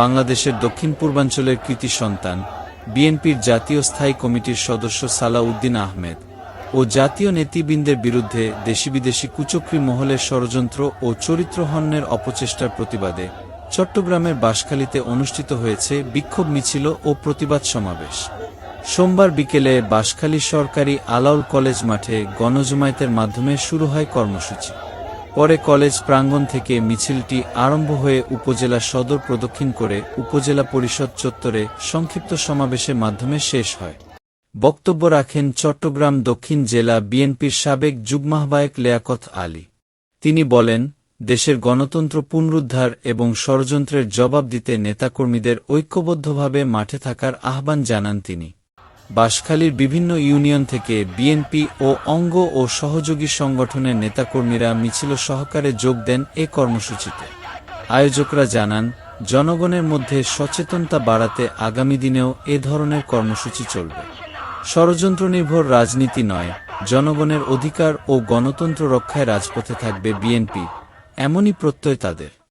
বাংলাদেশের দক্ষিণ পূর্বাঞ্চলের কৃতি সন্তান, বিএনপির জাতীয় স্থায়ী কমিটির সদস্য সালাউদ্দিন আহমেদ ও জাতীয় নেতৃবৃন্দের বিরুদ্ধে দেশি বিদেশি কুচক্রী মহলের ষড়যন্ত্র ও চরিত্রহন্যের অপচেষ্টার প্রতিবাদে চট্টগ্রামের বাঁশখালীতে অনুষ্ঠিত হয়েছে বিক্ষোভ মিছিল ও প্রতিবাদ সমাবেশ। সোমবার বিকেলে বাঁশখালী সরকারি আলাউল কলেজ মাঠে গণজমায়েতের মাধ্যমে শুরু হয় কর্মসূচি। পরে কলেজ প্রাঙ্গণ থেকে মিছিলটি আরম্ভ হয়ে উপজেলা সদর প্রদক্ষিণ করে উপজেলা পরিষদ চত্বরে সংক্ষিপ্ত সমাবেশের মাধ্যমে শেষ হয়। বক্তব্য রাখেন চট্টগ্রাম দক্ষিণ জেলা বিএনপির সাবেক যুগ্মাহবায়ক লিয়াকত আলী। তিনি বলেন, দেশের গণতন্ত্র পুনরুদ্ধার এবং ষড়যন্ত্রের জবাব দিতে নেতাকর্মীদের ঐক্যবদ্ধভাবে মাঠে থাকার আহ্বান জানান তিনি। বাঁশখালীর বিভিন্ন ইউনিয়ন থেকে বিএনপি ও অঙ্গ ও সহযোগী সংগঠনের নেতাকর্মীরা মিছিল সহকারে যোগ দেন এ কর্মসূচিতে। আয়োজকরা জানান, জনগণের মধ্যে সচেতনতা বাড়াতে আগামী দিনেও এ ধরনের কর্মসূচি চলবে। ষড়যন্ত্র নির্ভর রাজনীতি নয়, জনগণের অধিকার ও গণতন্ত্র রক্ষায় রাজপথে থাকবে বিএনপি, এমনই প্রত্যয় তাদের।